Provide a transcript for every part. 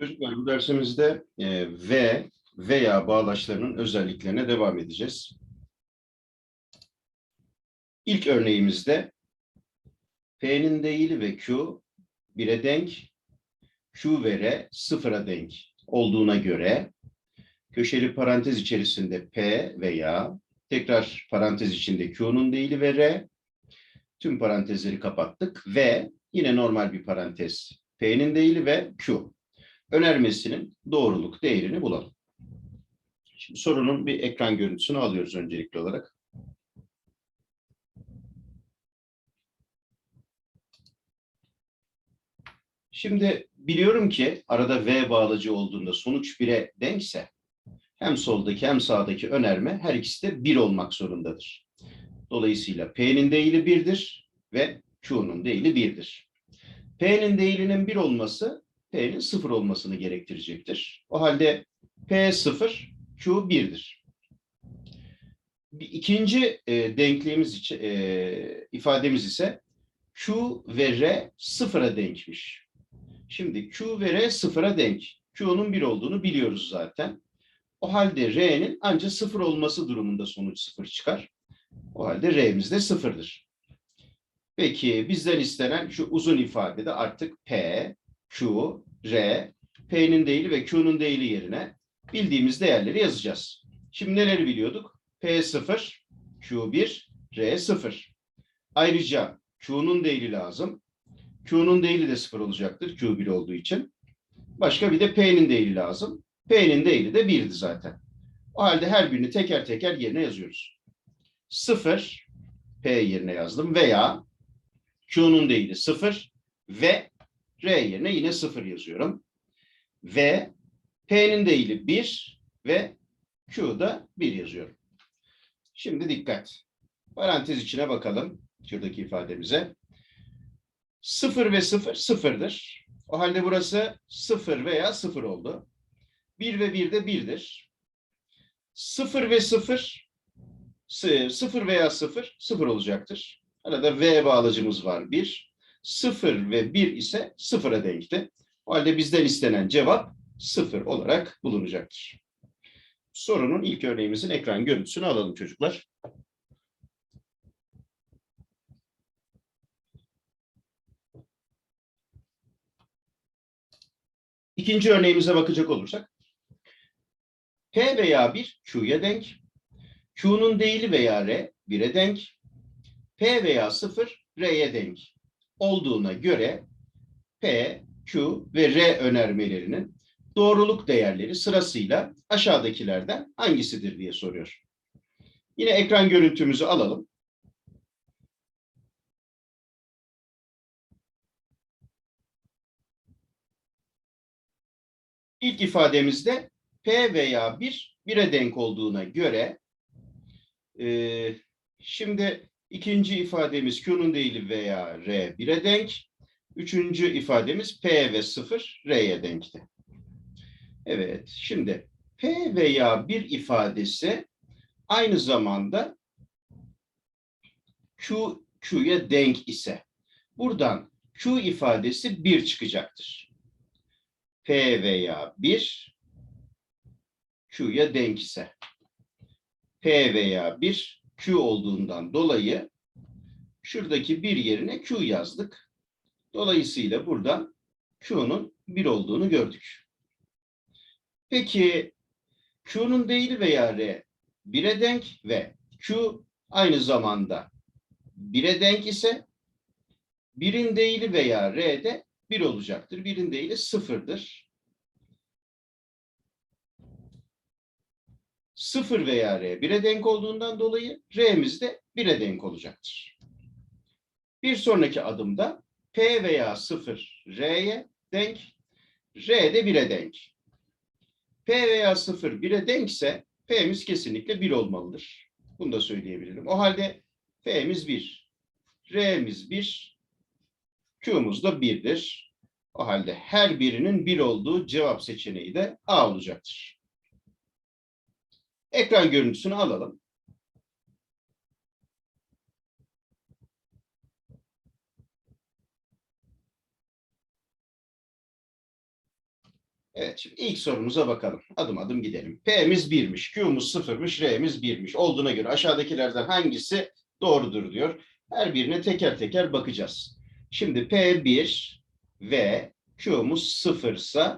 Çocuklar bu dersimizde e, ve veya bağlaçlarının özelliklerine devam edeceğiz. İlk örneğimizde P'nin değili ve Q 1'e denk, Q ve R sıfıra denk olduğuna göre köşeli parantez içerisinde P veya tekrar parantez içinde Q'nun değili ve R tüm parantezleri kapattık ve yine normal bir parantez P'nin değili ve Q önermesinin doğruluk değerini bulalım. Şimdi sorunun bir ekran görüntüsünü alıyoruz öncelikli olarak. Şimdi biliyorum ki arada V bağlacı olduğunda sonuç 1'e denkse hem soldaki hem sağdaki önerme her ikisi de 1 olmak zorundadır. Dolayısıyla P'nin değili 1'dir ve Q'nun değili 1'dir. P'nin değilinin 1 olması P'nin 0 olmasını gerektirecektir. O halde P 0, Q 1'dir. Bir ikinci e, denkliğimiz için, e, ifademiz ise Q ve R sıfıra denkmiş. Şimdi Q ve R sıfıra denk. Q'nun 1 olduğunu biliyoruz zaten. O halde R'nin ancak sıfır olması durumunda sonuç sıfır çıkar. O halde R'miz de sıfırdır. Peki bizden istenen şu uzun ifadede artık P, Q, R, P'nin değili ve Q'nun değili yerine bildiğimiz değerleri yazacağız. Şimdi neleri biliyorduk? P 0, Q 1, R 0. Ayrıca Q'nun değili lazım. Q'nun değili de 0 olacaktır Q 1 olduğu için. Başka bir de P'nin değili lazım. P'nin değili de 1'di zaten. O halde her birini teker teker yerine yazıyoruz. 0 P yerine yazdım veya Q'nun değili 0 ve R yerine yine 0 yazıyorum. Ve P'nin değili 1 ve Q'da 1 yazıyorum. Şimdi dikkat. Parantez içine bakalım. Şuradaki ifademize. 0 ve 0 sıfırdır. O halde burası 0 veya 0 oldu. 1 ve 1 de 1'dir. 0 ve 0 0 veya 0 0 olacaktır. Arada V bağlacımız var 1. 0 ve 1 ise 0'a denkti. O halde bizden istenen cevap 0 olarak bulunacaktır. Sorunun ilk örneğimizin ekran görüntüsünü alalım çocuklar. İkinci örneğimize bakacak olursak. P veya 1 Q'ya denk. Q'nun değili veya R 1'e denk. P veya 0 R'ye denk olduğuna göre P, Q ve R önermelerinin doğruluk değerleri sırasıyla aşağıdakilerden hangisidir diye soruyor. Yine ekran görüntümüzü alalım. İlk ifademizde P veya 1 1'e denk olduğuna göre e, şimdi ikinci ifademiz Q'nun değili veya R 1'e denk. Üçüncü ifademiz P ve 0 R'ye denkti. Evet, şimdi P veya 1 ifadesi aynı zamanda Q, Q'ya denk ise buradan Q ifadesi 1 çıkacaktır. P veya 1 Q'ya denk ise P veya 1 Q olduğundan dolayı şuradaki bir yerine Q yazdık. Dolayısıyla buradan Q'nun 1 olduğunu gördük. Peki Q'nun değili veya R 1'e denk ve Q aynı zamanda 1'e denk ise 1'in değili veya R de 1 olacaktır. 1'in değili 0'dır. 0 veya R 1'e denk olduğundan dolayı R'miz de 1'e denk olacaktır. Bir sonraki adımda P veya 0 R'ye denk, R de 1'e denk. P veya 0 1'e denkse P'miz kesinlikle 1 olmalıdır. Bunu da söyleyebilirim. O halde P'miz 1, R'miz 1, Q'muz da 1'dir. O halde her birinin 1 olduğu cevap seçeneği de A olacaktır. Ekran görüntüsünü alalım. Evet, şimdi ilk sorumuza bakalım. Adım adım gidelim. P'miz 1'miş, Q'muz 0'mış, R'miz 1'miş. Olduğuna göre aşağıdakilerden hangisi doğrudur diyor. Her birine teker teker bakacağız. Şimdi P1 ve Q'muz 0 ise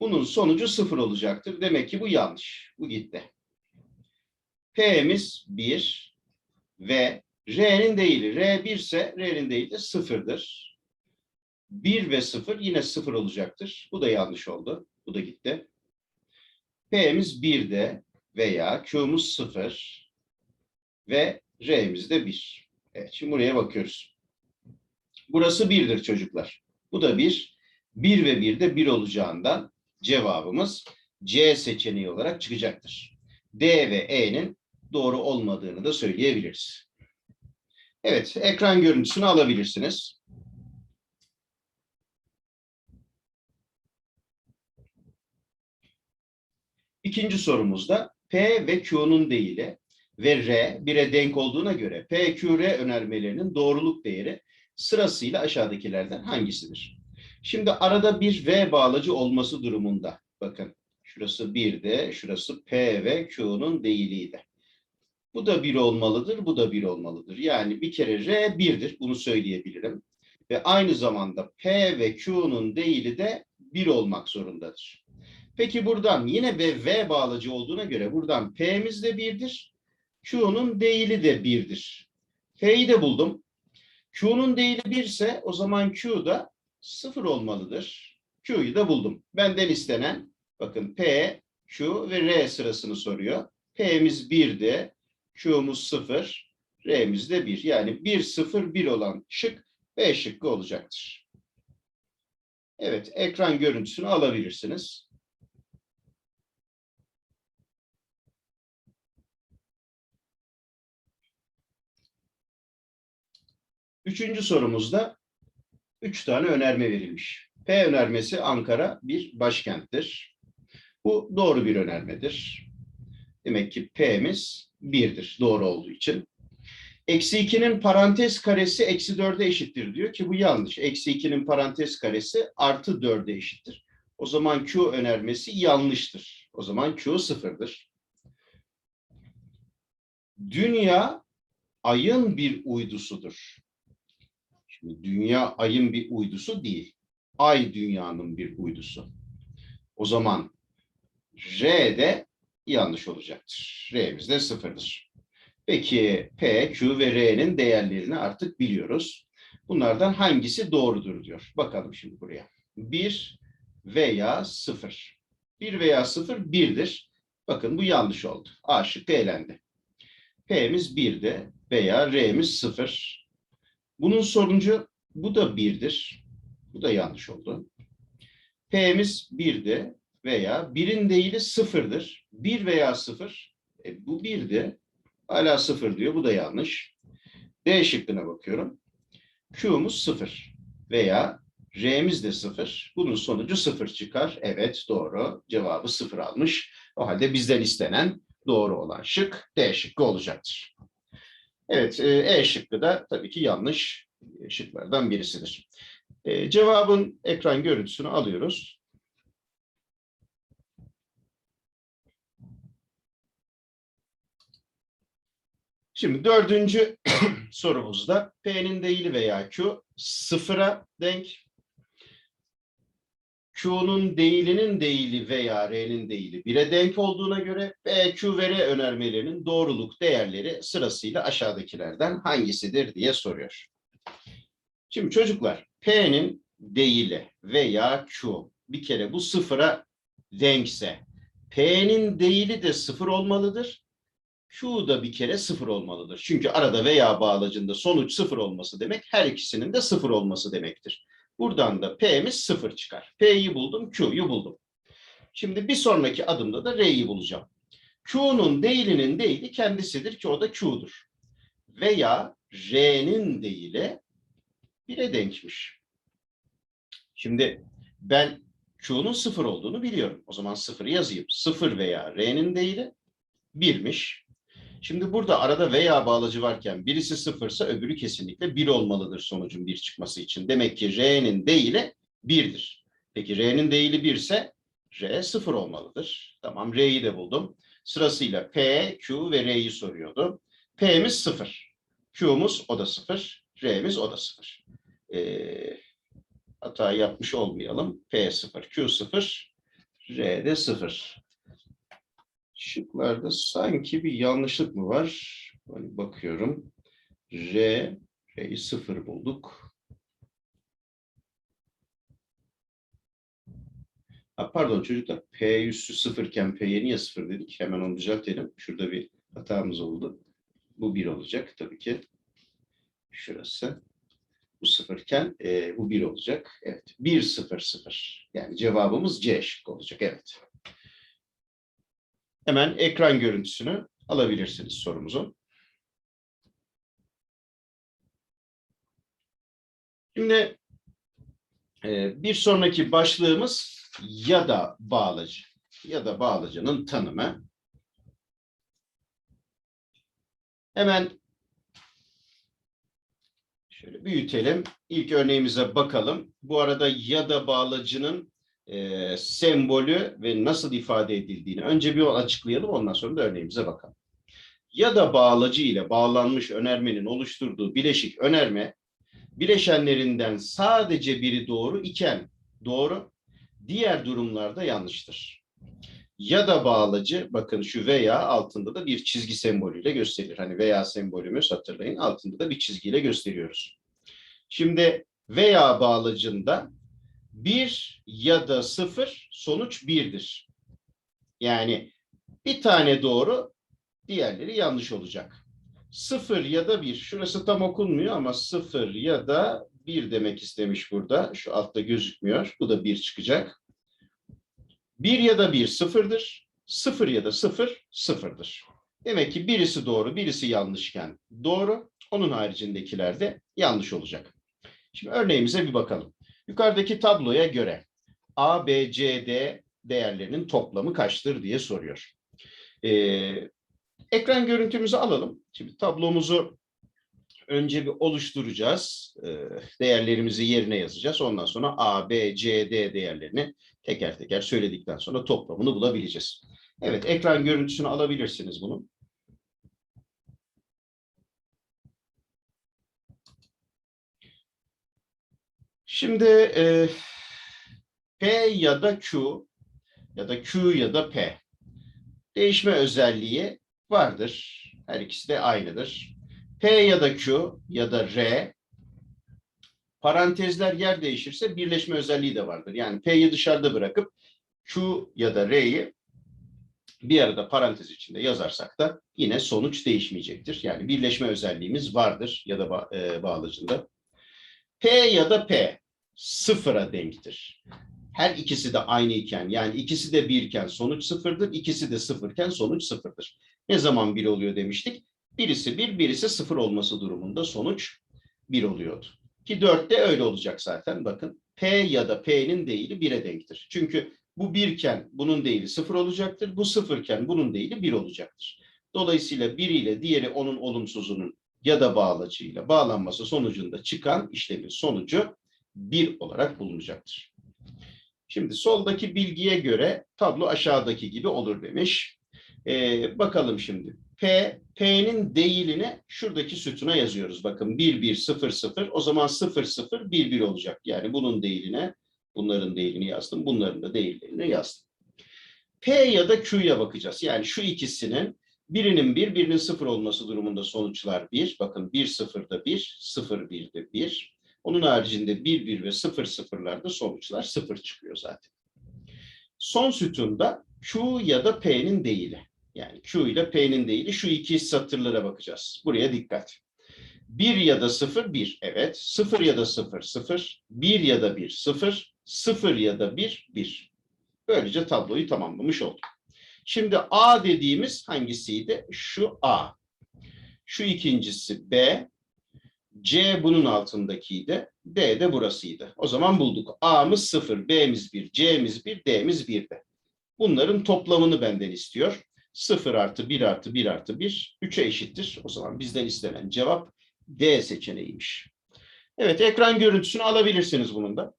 bunun sonucu 0 olacaktır. Demek ki bu yanlış. Bu gitti. P'miz 1 ve R'nin değili R 1 ise R'nin değili de 0'dır. 1 ve 0 yine 0 olacaktır. Bu da yanlış oldu. Bu da gitti. P'miz 1'de veya Q'muz 0 ve R'miz de 1. Evet şimdi buraya bakıyoruz. Burası 1'dir çocuklar. Bu da 1. 1 ve 1 de 1 olacağından cevabımız C seçeneği olarak çıkacaktır. D ve E'nin doğru olmadığını da söyleyebiliriz. Evet, ekran görüntüsünü alabilirsiniz. İkinci sorumuzda P ve Q'nun değili ve R 1'e denk olduğuna göre P, Q, R önermelerinin doğruluk değeri sırasıyla aşağıdakilerden hangisidir? Şimdi arada bir V bağlacı olması durumunda bakın şurası 1'de, şurası P ve Q'nun değiliydi. Bu da 1 olmalıdır, bu da 1 olmalıdır. Yani bir kere R 1'dir, bunu söyleyebilirim. Ve aynı zamanda P ve Q'nun değili de 1 olmak zorundadır. Peki buradan yine ve V bağlacı olduğuna göre buradan P'miz de 1'dir. Q'nun değili de 1'dir. P'yi de buldum. Q'nun değili 1 ise o zaman Q da 0 olmalıdır. Q'yu da buldum. Benden istenen bakın P, Q ve R sırasını soruyor. P'miz 1'de, Q'muz 0, R'miz de 1. Yani 1, 0, 1 olan şık B şıkkı olacaktır. Evet, ekran görüntüsünü alabilirsiniz. Üçüncü sorumuzda üç tane önerme verilmiş. P önermesi Ankara bir başkenttir. Bu doğru bir önermedir. Demek ki P'miz 1'dir doğru olduğu için. Eksi 2'nin parantez karesi eksi 4'e eşittir diyor ki bu yanlış. Eksi 2'nin parantez karesi artı 4'e eşittir. O zaman Q önermesi yanlıştır. O zaman Q sıfırdır. Dünya ayın bir uydusudur. Şimdi dünya ayın bir uydusu değil. Ay dünyanın bir uydusu. O zaman R de yanlış olacaktır. R'miz de sıfırdır. Peki P, Q ve R'nin değerlerini artık biliyoruz. Bunlardan hangisi doğrudur diyor. Bakalım şimdi buraya. 1 veya 0. 1 veya 0 1'dir. Bakın bu yanlış oldu. A şıkkı elendi. P'miz 1'de veya R'miz 0. Bunun sonucu bu da 1'dir. Bu da yanlış oldu. P'miz 1'de veya 1'in değili 0'dır. 1 veya 0. E, bu 1'de. Hala 0 diyor. Bu da yanlış. D şıkkına bakıyorum. Q'muz 0 veya R'miz de 0. Bunun sonucu 0 çıkar. Evet doğru. Cevabı 0 almış. O halde bizden istenen doğru olan şık D şıkkı olacaktır. Evet E şıkkı da tabii ki yanlış şıklardan birisidir. E, cevabın ekran görüntüsünü alıyoruz. Şimdi dördüncü sorumuzda P'nin değili veya Q sıfıra denk. Q'nun değilinin değili veya R'nin değili 1'e denk olduğuna göre P, Q ve R önermelerinin doğruluk değerleri sırasıyla aşağıdakilerden hangisidir diye soruyor. Şimdi çocuklar P'nin değili veya Q bir kere bu sıfıra denkse P'nin değili de sıfır olmalıdır. Q da bir kere sıfır olmalıdır. Çünkü arada veya bağlacında sonuç sıfır olması demek her ikisinin de sıfır olması demektir. Buradan da P'miz sıfır çıkar. P'yi buldum, Q'yu buldum. Şimdi bir sonraki adımda da R'yi bulacağım. Q'nun değilinin değili kendisidir ki o da Q'dur. Veya R'nin değili 1'e denkmiş. Şimdi ben Q'nun sıfır olduğunu biliyorum. O zaman sıfırı yazayım. Sıfır veya R'nin değili 1'miş. Şimdi burada arada veya bağlacı varken birisi sıfırsa öbürü kesinlikle 1 olmalıdır sonucun 1 çıkması için. Demek ki R'nin değili 1'dir. Peki R'nin değili 1 ise R sıfır olmalıdır. Tamam R'yi de buldum. Sırasıyla P, Q ve R'yi soruyordu. P'miz sıfır. Q'muz o da sıfır. R'miz o da sıfır. Ee, hata yapmış olmayalım. P sıfır, Q sıfır, R de sıfır. Şıklarda sanki bir yanlışlık mı var? Hani bakıyorum. R, R'yi sıfır bulduk. Ha, pardon çocuklar P üssü sıfırken P'ye niye sıfır dedik? Hemen onu düzeltelim. Şurada bir hatamız oldu. Bu bir olacak tabii ki. Şurası. Bu sıfırken e, bu bir olacak. Evet. Bir sıfır sıfır. Yani cevabımız C şıkkı olacak. Evet. Hemen ekran görüntüsünü alabilirsiniz sorumuzu. Şimdi e, bir sonraki başlığımız ya da bağlacı. Ya da bağlacının tanımı. Hemen şöyle büyütelim. İlk örneğimize bakalım. Bu arada ya da bağlacının e, sembolü ve nasıl ifade edildiğini önce bir açıklayalım. Ondan sonra da örneğimize bakalım. Ya da bağlacı ile bağlanmış önermenin oluşturduğu bileşik önerme bileşenlerinden sadece biri doğru iken doğru, diğer durumlarda yanlıştır. Ya da bağlacı, bakın şu veya altında da bir çizgi sembolüyle gösterilir. Hani veya sembolümüz hatırlayın altında da bir çizgiyle gösteriyoruz. Şimdi veya bağlacında bir ya da sıfır sonuç birdir. Yani bir tane doğru, diğerleri yanlış olacak. Sıfır ya da bir, şurası tam okunmuyor ama sıfır ya da bir demek istemiş burada. Şu altta gözükmüyor. Bu da bir çıkacak. Bir ya da bir sıfırdır. Sıfır ya da sıfır sıfırdır. Demek ki birisi doğru, birisi yanlışken doğru. Onun haricindekiler de yanlış olacak. Şimdi örneğimize bir bakalım. Yukarıdaki tabloya göre A, B, C, D değerlerinin toplamı kaçtır diye soruyor. Ee, ekran görüntümüzü alalım. Şimdi tablomuzu önce bir oluşturacağız. Ee, değerlerimizi yerine yazacağız. Ondan sonra A, B, C, D değerlerini teker teker söyledikten sonra toplamını bulabileceğiz. Evet, ekran görüntüsünü alabilirsiniz bunun. Şimdi e, P ya da Q ya da Q ya da P değişme özelliği vardır. Her ikisi de aynıdır. P ya da Q ya da R parantezler yer değişirse birleşme özelliği de vardır. Yani P'yi dışarıda bırakıp Q ya da R'yi bir arada parantez içinde yazarsak da yine sonuç değişmeyecektir. Yani birleşme özelliğimiz vardır ya da e, bağlacında. P ya da P sıfıra denktir. Her ikisi de aynı iken yani ikisi de birken sonuç sıfırdır, ikisi de sıfırken sonuç sıfırdır. Ne zaman bir oluyor demiştik? Birisi bir, birisi sıfır olması durumunda sonuç bir oluyordu. Ki dörtte öyle olacak zaten bakın. P ya da P'nin değili bire denktir. Çünkü bu birken bunun değili sıfır olacaktır. Bu sıfırken bunun değili bir olacaktır. Dolayısıyla biriyle diğeri onun olumsuzunun ya da bağlacıyla bağlanması sonucunda çıkan işlemin sonucu bir olarak bulunacaktır. Şimdi soldaki bilgiye göre tablo aşağıdaki gibi olur demiş. Ee, bakalım şimdi. P, P'nin değilini şuradaki sütuna yazıyoruz. Bakın 1, 1, 0, 0. O zaman 0, 0, 1, 1 olacak. Yani bunun değiline, bunların değilini yazdım. Bunların da değillerini yazdım. P ya da Q'ya bakacağız. Yani şu ikisinin birinin 1, birinin 0 olması durumunda sonuçlar 1. Bakın 1, 0'da 1, 0, 1'de 1. Onun haricinde 1, 1 ve 0, 0'larda sonuçlar 0 çıkıyor zaten. Son sütunda Q ya da P'nin değili. Yani Q ile P'nin değili şu iki satırlara bakacağız. Buraya dikkat. 1 ya da 0, 1. Evet. 0 ya da 0, 0. 1 ya da 1, 0. 0 ya da 1, 1. Böylece tabloyu tamamlamış olduk. Şimdi A dediğimiz hangisiydi? Şu A. Şu ikincisi B. C bunun altındakiydi. D de burasıydı. O zaman bulduk. A'mız 0, B'miz 1, C'miz 1, D'miz 1'de. Bunların toplamını benden istiyor. 0 artı 1 artı 1 artı 1, 3'e eşittir. O zaman bizden istenen cevap D seçeneğiymiş. Evet, ekran görüntüsünü alabilirsiniz bunun da.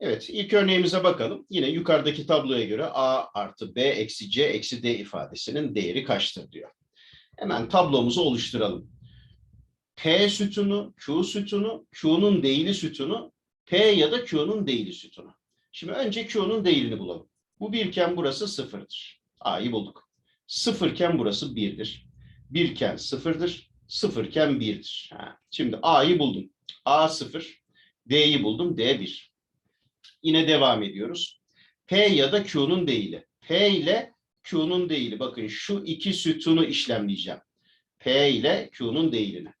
Evet, ilk örneğimize bakalım. Yine yukarıdaki tabloya göre A artı B eksi C eksi D ifadesinin değeri kaçtır diyor. Hemen tablomuzu oluşturalım. P sütunu, Q sütunu, Q'nun değili sütunu, P ya da Q'nun değili sütunu. Şimdi önce Q'nun değilini bulalım. Bu birken burası sıfırdır. A'yı bulduk. Sıfırken burası birdir. Birken sıfırdır. Sıfırken birdir. Ha, Şimdi A'yı buldum. A sıfır. D'yi buldum. D bir. Yine devam ediyoruz. P ya da Q'nun değili. P ile Q'nun değili. Bakın şu iki sütunu işlemleyeceğim. P ile Q'nun değilini.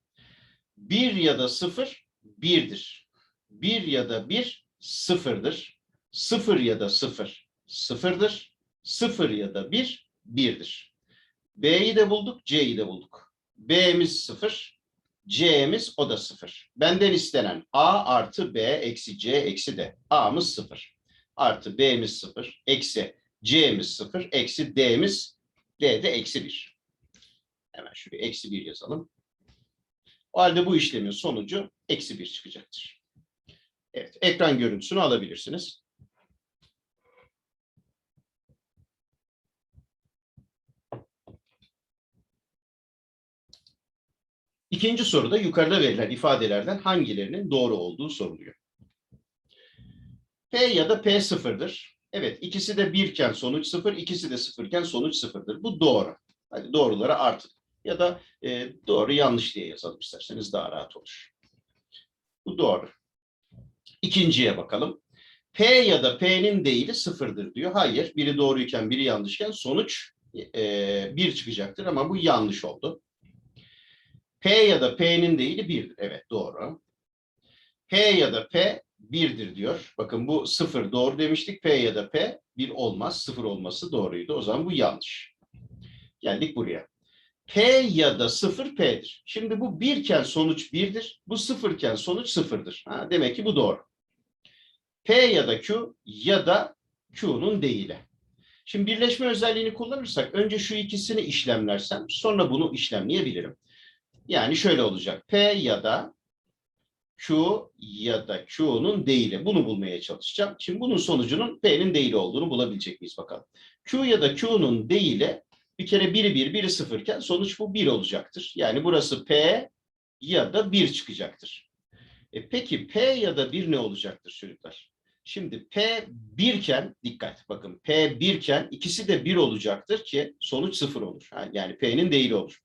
1 ya da 0 1'dir. 1 ya da 1 sıfırdır. 0 ya da 0 sıfırdır. 0 ya da 1 1'dir. B'yi de bulduk, C'yi de bulduk. B'miz 0, C'miz o da 0. Benden istenen A artı B eksi C eksi D. A'mız 0. Artı B'miz 0, eksi C'miz 0, eksi D'miz D de eksi 1. Hemen şuraya eksi 1 yazalım. O halde bu işlemin sonucu eksi 1 çıkacaktır. Evet, ekran görüntüsünü alabilirsiniz. İkinci soruda yukarıda verilen ifadelerden hangilerinin doğru olduğu soruluyor. P ya da P sıfırdır. Evet, ikisi de birken sonuç sıfır, ikisi de sıfırken sonuç sıfırdır. Bu doğru. Hadi doğruları artık. Ya da e, doğru yanlış diye yazalım isterseniz daha rahat olur. Bu doğru. İkinciye bakalım. P ya da P'nin değili sıfırdır diyor. Hayır, biri doğruyken biri yanlışken sonuç e, bir çıkacaktır ama bu yanlış oldu. P ya da P'nin değili birdir. Evet doğru. P ya da P birdir diyor. Bakın bu sıfır doğru demiştik. P ya da P bir olmaz. Sıfır olması doğruydu. O zaman bu yanlış. Geldik buraya. P ya da sıfır P'dir. Şimdi bu birken sonuç birdir. Bu sıfırken sonuç sıfırdır. Ha, demek ki bu doğru. P ya da Q ya da Q'nun değili. Şimdi birleşme özelliğini kullanırsak önce şu ikisini işlemlersem sonra bunu işlemleyebilirim. Yani şöyle olacak. P ya da Q ya da Q'nun değili. Bunu bulmaya çalışacağım. Şimdi bunun sonucunun P'nin değili olduğunu bulabilecek miyiz bakalım. Q ya da Q'nun değili bir kere biri bir, biri sıfırken sonuç bu bir olacaktır. Yani burası P ya da bir çıkacaktır. E peki P ya da bir ne olacaktır çocuklar? Şimdi P birken dikkat bakın P birken ikisi de bir olacaktır ki sonuç sıfır olur. Yani P'nin değili olur.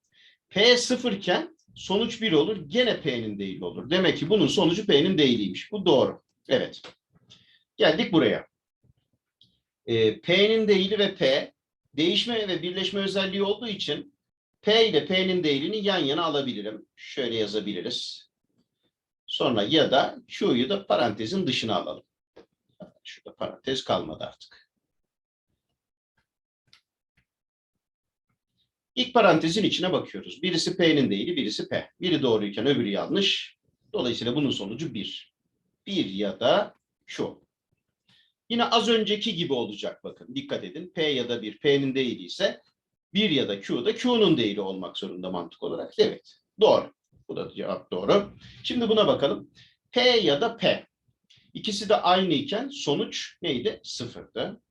P sıfırken sonuç 1 olur. Gene P'nin değili olur. Demek ki bunun sonucu P'nin değiliymiş. Bu doğru. Evet. Geldik buraya. Ee, P'nin değili ve P değişme ve birleşme özelliği olduğu için P ile P'nin değilini yan yana alabilirim. Şöyle yazabiliriz. Sonra ya da Q'yu da parantezin dışına alalım. Şurada parantez kalmadı artık. İlk parantezin içine bakıyoruz. Birisi P'nin değili, birisi P. Biri doğruyken öbürü yanlış. Dolayısıyla bunun sonucu 1. 1 ya da Q. Yine az önceki gibi olacak bakın. Dikkat edin. P ya da 1 P'nin değili ise 1 ya da Q da Q'nun değili olmak zorunda mantık olarak. Evet. Doğru. Bu da cevap doğru. Şimdi buna bakalım. P ya da P. İkisi de aynı iken sonuç neydi? Sıfırdı.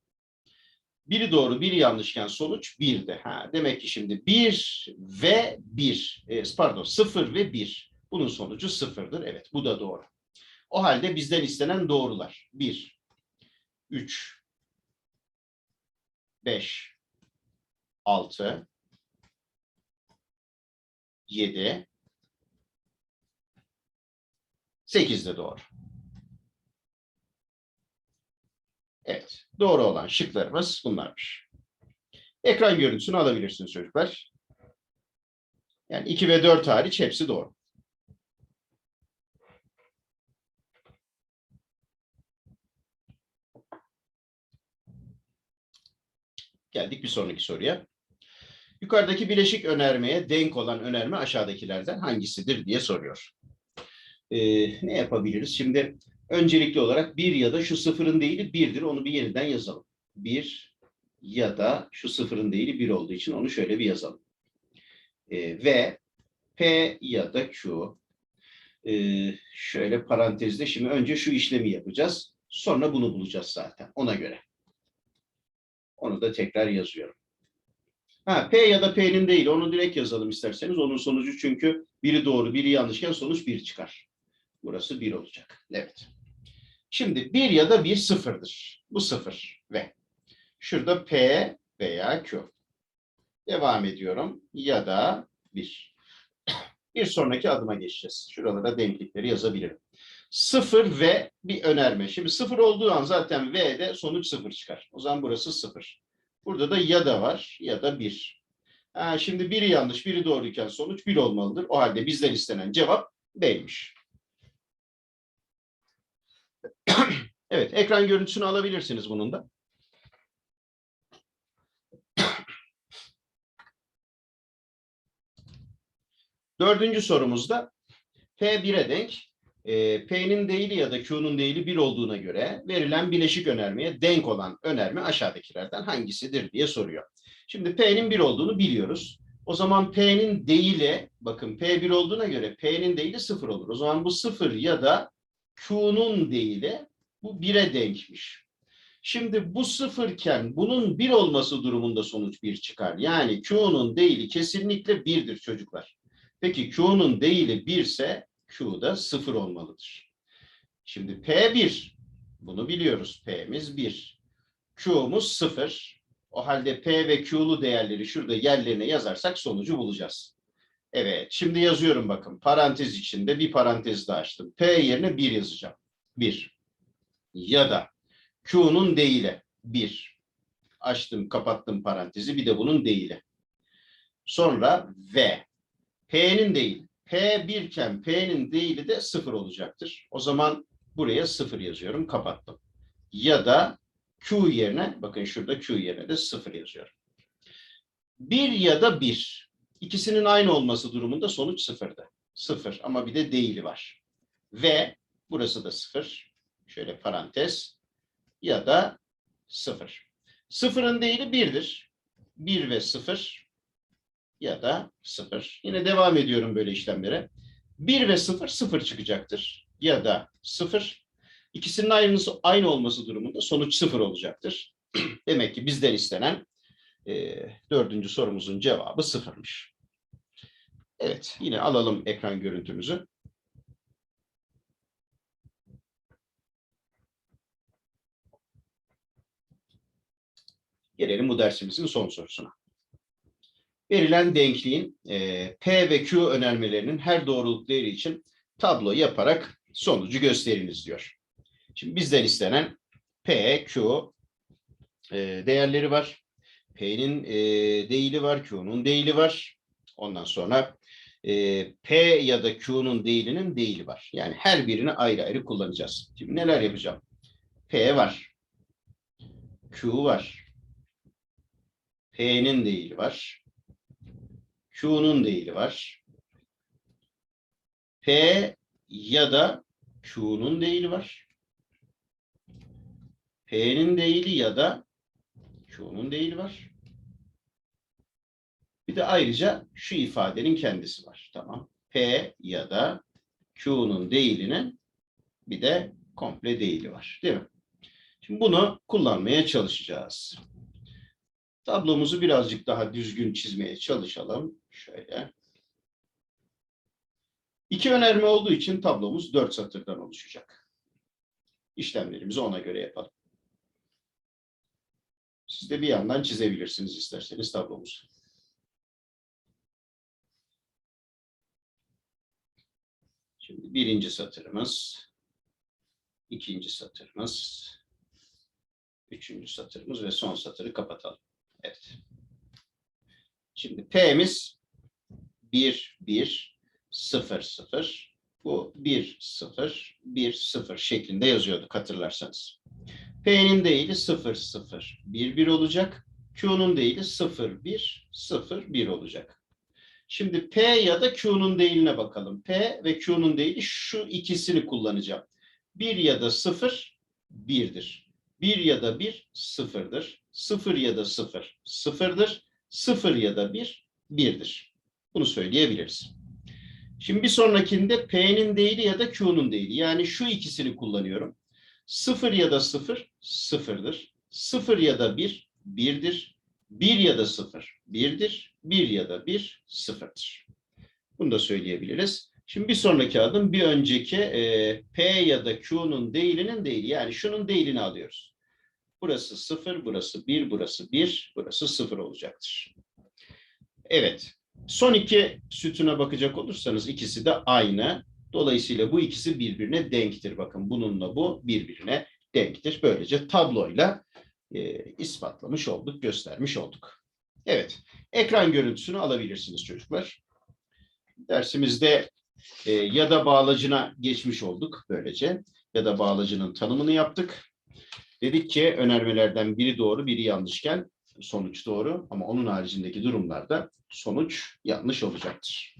Biri doğru, biri yanlışken sonuç 1'di. Ha, demek ki şimdi 1 ve 1, e, pardon 0 ve 1. Bunun sonucu 0'dır. Evet, bu da doğru. O halde bizden istenen doğrular. 1, 3, 5, 6, 7, 8 de doğru. Evet, doğru olan şıklarımız bunlarmış. Ekran görüntüsünü alabilirsiniz çocuklar. Yani 2 ve 4 hariç hepsi doğru. Geldik bir sonraki soruya. Yukarıdaki bileşik önermeye denk olan önerme aşağıdakilerden hangisidir diye soruyor. Ee, ne yapabiliriz? Şimdi öncelikli olarak bir ya da şu sıfırın değili birdir. Onu bir yeniden yazalım. Bir ya da şu sıfırın değili bir olduğu için onu şöyle bir yazalım. Ee, ve P ya da Q ee, şöyle parantezde şimdi önce şu işlemi yapacağız. Sonra bunu bulacağız zaten ona göre. Onu da tekrar yazıyorum. Ha, P ya da P'nin değil. Onu direkt yazalım isterseniz. Onun sonucu çünkü biri doğru, biri yanlışken sonuç 1 çıkar. Burası 1 olacak. Evet. Şimdi 1 ya da 1 sıfırdır. Bu sıfır ve şurada P veya Q. Devam ediyorum. Ya da 1. Bir sonraki adıma geçeceğiz. Şuralara denklikleri yazabilirim. Sıfır ve bir önerme. Şimdi sıfır olduğu an zaten V'de sonuç sıfır çıkar. O zaman burası sıfır. Burada da ya da var ya da bir. Ha, şimdi biri yanlış, biri doğruyken sonuç bir olmalıdır. O halde bizden istenen cevap B'ymiş. evet, ekran görüntüsünü alabilirsiniz bunun da. Dördüncü sorumuzda P 1'e denk. E, P'nin değili ya da Q'nun değili 1 olduğuna göre verilen bileşik önermeye denk olan önerme aşağıdakilerden hangisidir diye soruyor. Şimdi P'nin 1 olduğunu biliyoruz. O zaman P'nin değili, bakın P 1 olduğuna göre P'nin değili 0 olur. O zaman bu 0 ya da Q'nun değili bu 1'e denkmiş. Şimdi bu sıfırken bunun 1 olması durumunda sonuç 1 çıkar. Yani Q'nun değili kesinlikle 1'dir çocuklar. Peki Q'nun değili 1 ise Q da 0 olmalıdır. Şimdi P1, bunu biliyoruz. P'miz 1. Q'muz 0. O halde P ve Q'lu değerleri şurada yerlerine yazarsak sonucu bulacağız. Evet, şimdi yazıyorum bakın. Parantez içinde bir parantez daha açtım. P yerine 1 yazacağım. 1. Ya da Q'nun değili 1. Açtım, kapattım parantezi. Bir de bunun değili. Sonra V. P'nin değili. P 1 iken P'nin değili de 0 olacaktır. O zaman buraya 0 yazıyorum, kapattım. Ya da Q yerine, bakın şurada Q yerine de 0 yazıyorum. 1 ya da 1. İkisinin aynı olması durumunda sonuç 0'dı. 0 ama bir de değili var. Ve burası da 0. Şöyle parantez. Ya da 0. 0'ın değili 1'dir. 1 ve 0 ya da 0. Yine devam ediyorum böyle işlemlere. 1 ve 0, 0 çıkacaktır. Ya da 0. İkisinin aynısı, aynı olması durumunda sonuç 0 olacaktır. Demek ki bizden istenen e, dördüncü sorumuzun cevabı 0'mış. Evet, yine alalım ekran görüntümüzü. Gelelim bu dersimizin son sorusuna. Verilen denkliğin e, P ve Q önermelerinin her doğruluk değeri için tablo yaparak sonucu gösteriniz diyor. Şimdi bizden istenen P, Q e, değerleri var. P'nin e, değili var, Q'nun değili var. Ondan sonra e, P ya da Q'nun değilinin değili var. Yani her birini ayrı ayrı kullanacağız. Şimdi neler yapacağım? P var. Q var. P'nin değili var. Q'nun değili var. P ya da Q'nun değili var. P'nin değili ya da Q'nun değili var. Bir de ayrıca şu ifadenin kendisi var. Tamam. P ya da Q'nun değilinin bir de komple değili var. Değil mi? Şimdi bunu kullanmaya çalışacağız. Tablomuzu birazcık daha düzgün çizmeye çalışalım. Şöyle. İki önerme olduğu için tablomuz dört satırdan oluşacak. İşlemlerimizi ona göre yapalım. Siz de bir yandan çizebilirsiniz isterseniz tablomuzu. Şimdi birinci satırımız, ikinci satırımız, üçüncü satırımız ve son satırı kapatalım. Evet. Şimdi P'miz 1, 1, 0, 0. Bu 1, 0, 1, 0 şeklinde yazıyorduk hatırlarsanız. P'nin değili 0, 0, 1, 1 olacak. Q'nun değili 0, 1, 0, 1 olacak. Şimdi P ya da Q'nun değiline bakalım. P ve Q'nun değili şu ikisini kullanacağım. 1 ya da 0, 1'dir. 1 ya da 1, 0'dır. 0 ya da 0, 0'dır. 0 ya da 1, 1'dir. Bunu söyleyebiliriz. Şimdi bir sonrakinde P'nin değili ya da Q'nun değili. Yani şu ikisini kullanıyorum. Sıfır ya da sıfır, sıfırdır. Sıfır ya da bir, birdir. Bir ya da sıfır, birdir. Bir ya da bir, sıfırdır. Bunu da söyleyebiliriz. Şimdi bir sonraki adım bir önceki e, P ya da Q'nun değilinin değili. Yani şunun değilini alıyoruz. Burası sıfır, burası bir, burası bir, burası sıfır olacaktır. Evet. Son iki sütuna bakacak olursanız ikisi de aynı. Dolayısıyla bu ikisi birbirine denktir. Bakın bununla bu birbirine denktir. Böylece tabloyla e, ispatlamış olduk, göstermiş olduk. Evet. Ekran görüntüsünü alabilirsiniz çocuklar. Dersimizde e, ya da bağlacına geçmiş olduk böylece. Ya da bağlacının tanımını yaptık. Dedik ki önermelerden biri doğru, biri yanlışken sonuç doğru ama onun haricindeki durumlarda sonuç yanlış olacaktır.